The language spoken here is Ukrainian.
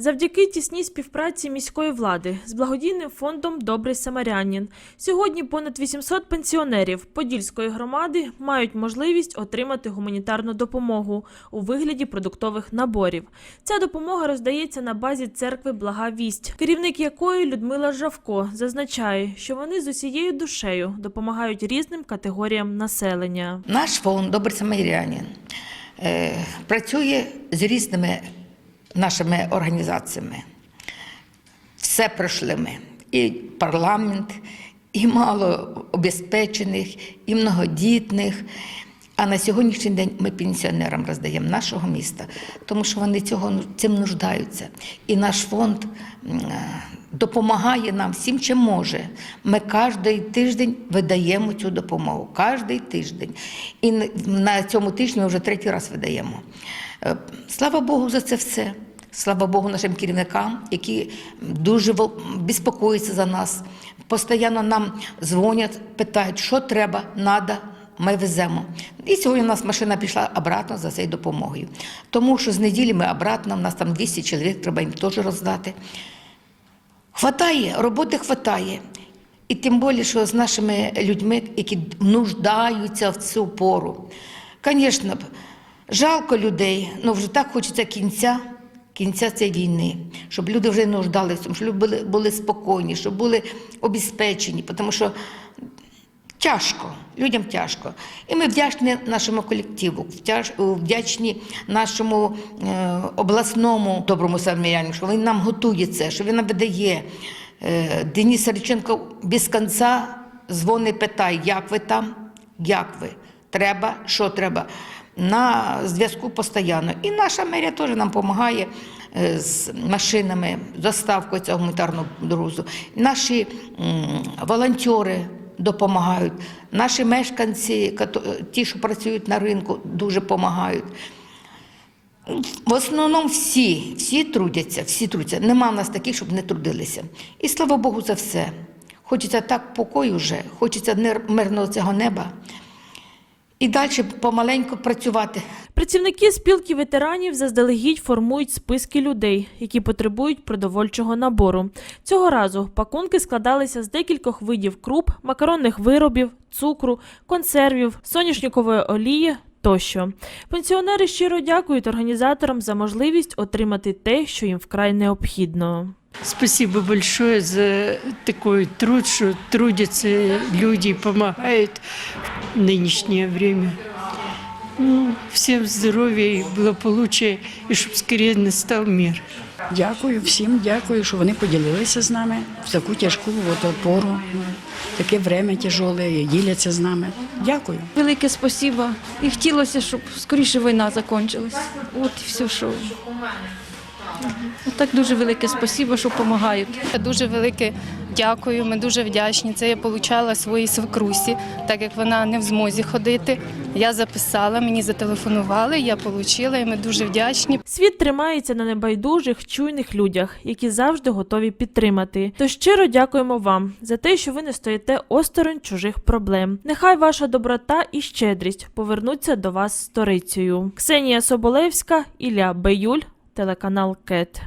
Завдяки тісній співпраці міської влади з благодійним фондом Добрий самарянин сьогодні понад 800 пенсіонерів Подільської громади мають можливість отримати гуманітарну допомогу у вигляді продуктових наборів. Ця допомога роздається на базі церкви Блага Вість, керівник якої Людмила Жавко зазначає, що вони з усією душею допомагають різним категоріям населення. Наш фонд Добрий самарянин е, працює з різними нашими організаціями. Все пройшли ми. І парламент, і малообезпечених, і многодітних. А на сьогоднішній день ми пенсіонерам роздаємо нашого міста, тому що вони цього цим нуждаються. І наш фонд е, допомагає нам всім, чим може. Ми кожен тиждень видаємо цю допомогу. Кожен тиждень. І на цьому тижні ми вже третій раз видаємо. Е, Слава Богу за це все. Слава Богу, нашим керівникам, які дуже безпокоюються за нас. Постійно нам дзвонять, питають, що треба, треба, ми веземо. І сьогодні у нас машина пішла обратно за цією допомогою. Тому що з неділі ми обратно, у нас там 200 чоловік, треба їм теж роздати. Хватає, роботи хватає. І тим більше, що з нашими людьми, які нуждаються в цю пору. Звісно, жалко людей, але вже так хочеться кінця, кінця цієї війни, щоб люди вже не нуждалися, щоб люди були, були спокійні, щоб були обезпечені, тому що Тяжко, людям тяжко. І ми вдячні нашому колективу, вдячні нашому е, обласному доброму самірянину, що він нам готує це, що він нам видає. Е, Денис Сариченко без кінця дзвонить, питає, як ви там, як ви, треба, що треба. На зв'язку постійно. І наша мерія теж нам допомагає е, з машинами, з доставкою цього гуманітарного грузу. Наші волонтери допомагають. Наші мешканці, ті, що працюють на ринку, дуже допомагають. В основному всі, всі трудяться, всі трудяться. Нема в нас таких, щоб не трудилися. І слава Богу за все. Хочеться так покою вже, хочеться мирного цього неба. І далі помаленьку працювати. Працівники спілки ветеранів заздалегідь формують списки людей, які потребують продовольчого набору. Цього разу пакунки складалися з декількох видів круп, макаронних виробів, цукру, консервів, соняшникової олії. Тощо пенсіонери щиро дякують організаторам за можливість отримати те, що їм вкрай необхідно. Спасибо большое за такой труд, что трудятся люди помогают в нынешнее время. Ну, всем здоровья и благополучия, и чтобы скорее настал мир. Дякую всім, дякую, що вони поділилися з нами в таку тяжку от, пору, таке время тяжеле, і діляться з нами. Дякую. Велике спасибо. І хотілося, щоб скоріше війна закінчилась. От і все, що. Так дуже велике спасибо, що допомагають. Дуже велике дякую. Ми дуже вдячні. Це я отримала своїй свекрусі, так як вона не в змозі ходити. Я записала, мені зателефонували, я отримала, і ми дуже вдячні. Світ тримається на небайдужих, чуйних людях, які завжди готові підтримати. Тож щиро дякуємо вам за те, що ви не стоїте осторонь чужих проблем. Нехай ваша доброта і щедрість повернуться до вас сторицею. Ксенія Соболевська, Ілля Беюль, телеканал КЕТ.